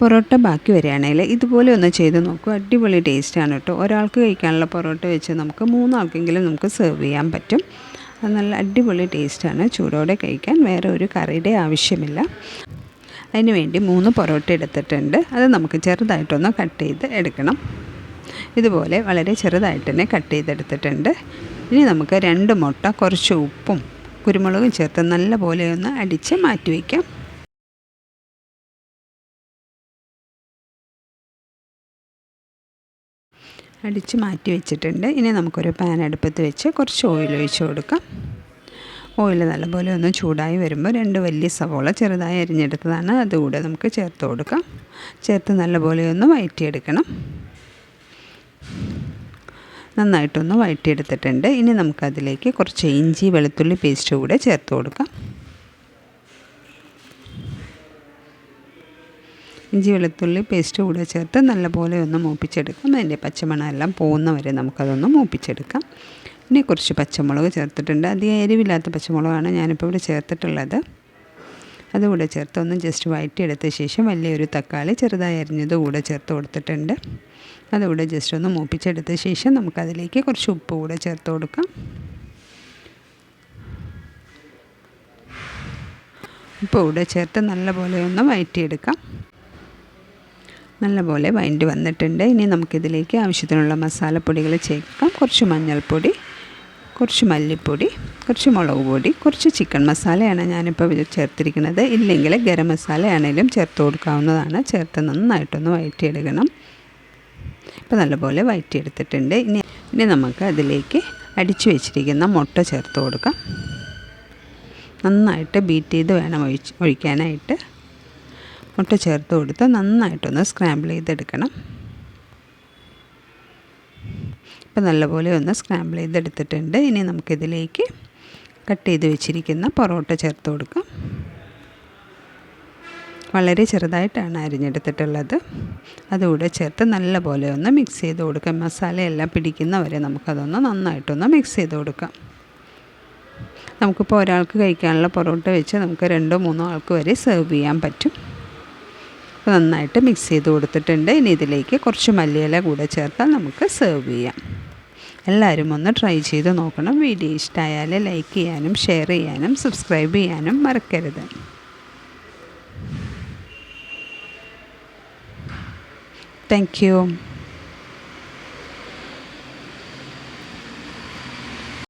പൊറോട്ട ബാക്കി വരികയാണെങ്കിൽ ഇതുപോലെ ഒന്ന് ചെയ്ത് നോക്കും. അടിപൊളി ടേസ്റ്റാണ് കേട്ടോ. ഒരാൾക്ക് കഴിക്കാനുള്ള പൊറോട്ട വെച്ച് നമുക്ക് മൂന്നാൾക്കെങ്കിലും നമുക്ക് സെർവ് ചെയ്യാൻ പറ്റും. അത് നല്ല അടിപൊളി ടേസ്റ്റാണ് ചൂടോടെ കഴിക്കാൻ വേറെ ഒരു കറിയുടെ ആവശ്യമില്ല. അതിന് വേണ്ടി മൂന്ന് പൊറോട്ട എടുത്തിട്ടുണ്ട്. അത് നമുക്ക് ചെറുതായിട്ടൊന്ന് കട്ട് ചെയ്ത് എടുക്കണം. ഇതുപോലെ വളരെ ചെറുതായിട്ട് തന്നെ കട്ട് ചെയ്തെടുത്തിട്ടുണ്ട്. ഇനി നമുക്ക് രണ്ട് മുട്ട കുറച്ച് ഉപ്പും കുരുമുളകും ചേർത്ത് നല്ല പോലെ ഒന്ന് അടിച്ച് മാറ്റി വയ്ക്കാം. അടിച്ച് മാറ്റി വെച്ചിട്ടുണ്ട്. ഇനി നമുക്കൊരു പാൻ അടുപ്പത്ത് വെച്ച് കുറച്ച് ഓയിൽ ഒഴിച്ച് കൊടുക്കാം. ഓയിൽ നല്ലപോലെ ഒന്ന് ചൂടായി വരുമ്പോൾ രണ്ട് വലിയ സവോള ചെറുതായി അരിഞ്ഞെടുത്തതാണ്. അതുകൂടെ നമുക്ക് ചേർത്ത് കൊടുക്കാം. ചേർത്ത് നല്ലപോലെ ഒന്ന് വഴറ്റിയെടുക്കണം. നന്നായിട്ടൊന്ന് വഴറ്റിയെടുത്തിട്ടുണ്ട്. ഇനി നമുക്കതിലേക്ക് കുറച്ച് ഇഞ്ചി വെളുത്തുള്ളി പേസ്റ്റ് കൂടെ ചേർത്ത് കൊടുക്കാം. ഇഞ്ചി വെളുത്തുള്ളി പേസ്റ്റ് കൂടെ ചേർത്ത് നല്ലപോലെ ഒന്ന് മൂപ്പിച്ചെടുക്കാം. അതിന്റെ പച്ചമണം എല്ലാം പോകുന്ന വരെ നമുക്കതൊന്ന് മൂപ്പിച്ചെടുക്കാം. പിന്നെ കുറച്ച് പച്ചമുളക് ചേർത്തിട്ടുണ്ട്. അധികം എരിവില്ലാത്ത പച്ചമുളകാണ് ഞാനിപ്പോൾ ഇവിടെ ചേർത്തിട്ടുള്ളത്. അതുകൂടെ ചേർത്ത് ഒന്ന് ജസ്റ്റ് വഴറ്റിയെടുത്ത ശേഷം വലിയൊരു തക്കാളി ചെറുതായി അരിഞ്ഞത് കൂടെ ചേർത്ത് കൊടുത്തിട്ടുണ്ട്. അതുകൂടെ ജസ്റ്റ് ഒന്ന് മൂപ്പിച്ചെടുത്ത ശേഷം നമുക്കതിലേക്ക് കുറച്ച് ഉപ്പ് കൂടെ ചേർത്ത് കൊടുക്കാം. ഉപ്പ് കൂടെ ചേർത്ത് നല്ലപോലെ ഒന്ന് വഴറ്റിയെടുക്കാം. നല്ലപോലെ വഴണ്ടി വന്നിട്ടുണ്ട്. ഇനി നമുക്കിതിലേക്ക് ആവശ്യത്തിനുള്ള മസാലപ്പൊടികൾ ചേർക്കാം. കുറച്ച് മഞ്ഞൾപ്പൊടി കുറച്ച് മല്ലിപ്പൊടി കുറച്ച് മുളക് പൊടി കുറച്ച് ചിക്കൻ മസാലയാണ് ഞാനിപ്പോൾ ചേർത്തിരിക്കുന്നത്. ഇല്ലെങ്കിൽ ഗരം മസാലയാണേലും ചേർത്ത് കൊടുക്കാവുന്നതാണ്. ചേർത്ത് നന്നായിട്ടൊന്ന് വഴറ്റിയെടുക്കണം ഇപ്പോൾ നല്ലപോലെ വഴറ്റിയെടുത്തിട്ടുണ്ട് ഇനി ഇനി നമുക്ക് അതിലേക്ക് അടിച്ചു വെച്ചിരിക്കുന്ന മുട്ട ചേർത്ത് കൊടുക്കാം. നന്നായിട്ട് ബീറ്റ് ചെയ്ത് വേണം ഒഴിച്ച് ഒഴിക്കാനായിട്ട്. മുട്ട ചേർത്ത് കൊടുത്ത് നന്നായിട്ടൊന്ന് സ്ക്രാമ്പിൾ ചെയ്തെടുക്കണം. ഇപ്പം നല്ലപോലെ ഒന്ന് സ്ക്രാമ്പിൾ ചെയ്തെടുത്തിട്ടുണ്ട്. ഇനി നമുക്കിതിലേക്ക് കട്ട് ചെയ്ത് വെച്ചിരിക്കുന്ന പൊറോട്ട ചേർത്ത് കൊടുക്കാം. വളരെ ചെറുതായിട്ടാണ് അരിഞ്ഞെടുത്തിട്ടുള്ളത്. അതുകൂടെ ചേർത്ത് നല്ലപോലെ ഒന്ന് മിക്സ് ചെയ്ത് കൊടുക്കാം. മസാലയെല്ലാം പിടിക്കുന്നവരെ നമുക്കതൊന്ന് നന്നായിട്ടൊന്ന് മിക്സ് ചെയ്ത് കൊടുക്കാം. നമുക്കിപ്പോൾ ഒരാൾക്ക് കഴിക്കാനുള്ള പൊറോട്ട വെച്ച് നമുക്ക് രണ്ടോ മൂന്നോ ആൾക്ക് വരെ സെർവ് ചെയ്യാൻ പറ്റും. നന്നായിട്ട് മിക്സ് ചെയ്ത് കൊടുത്തിട്ടുണ്ട്. ഇനി ഇതിലേക്ക് കുറച്ച് മല്ലിയില കൂടെ ചേർത്താൽ നമുക്ക് സെർവ് ചെയ്യാം. എല്ലാവരും ഒന്ന് ട്രൈ ചെയ്ത് നോക്കണം. വീഡിയോ ഇഷ്ടമായാൽ ലൈക്ക് ചെയ്യാനും ഷെയർ ചെയ്യാനും സബ്സ്ക്രൈബ് ചെയ്യാനും മറക്കരുത്. താങ്ക്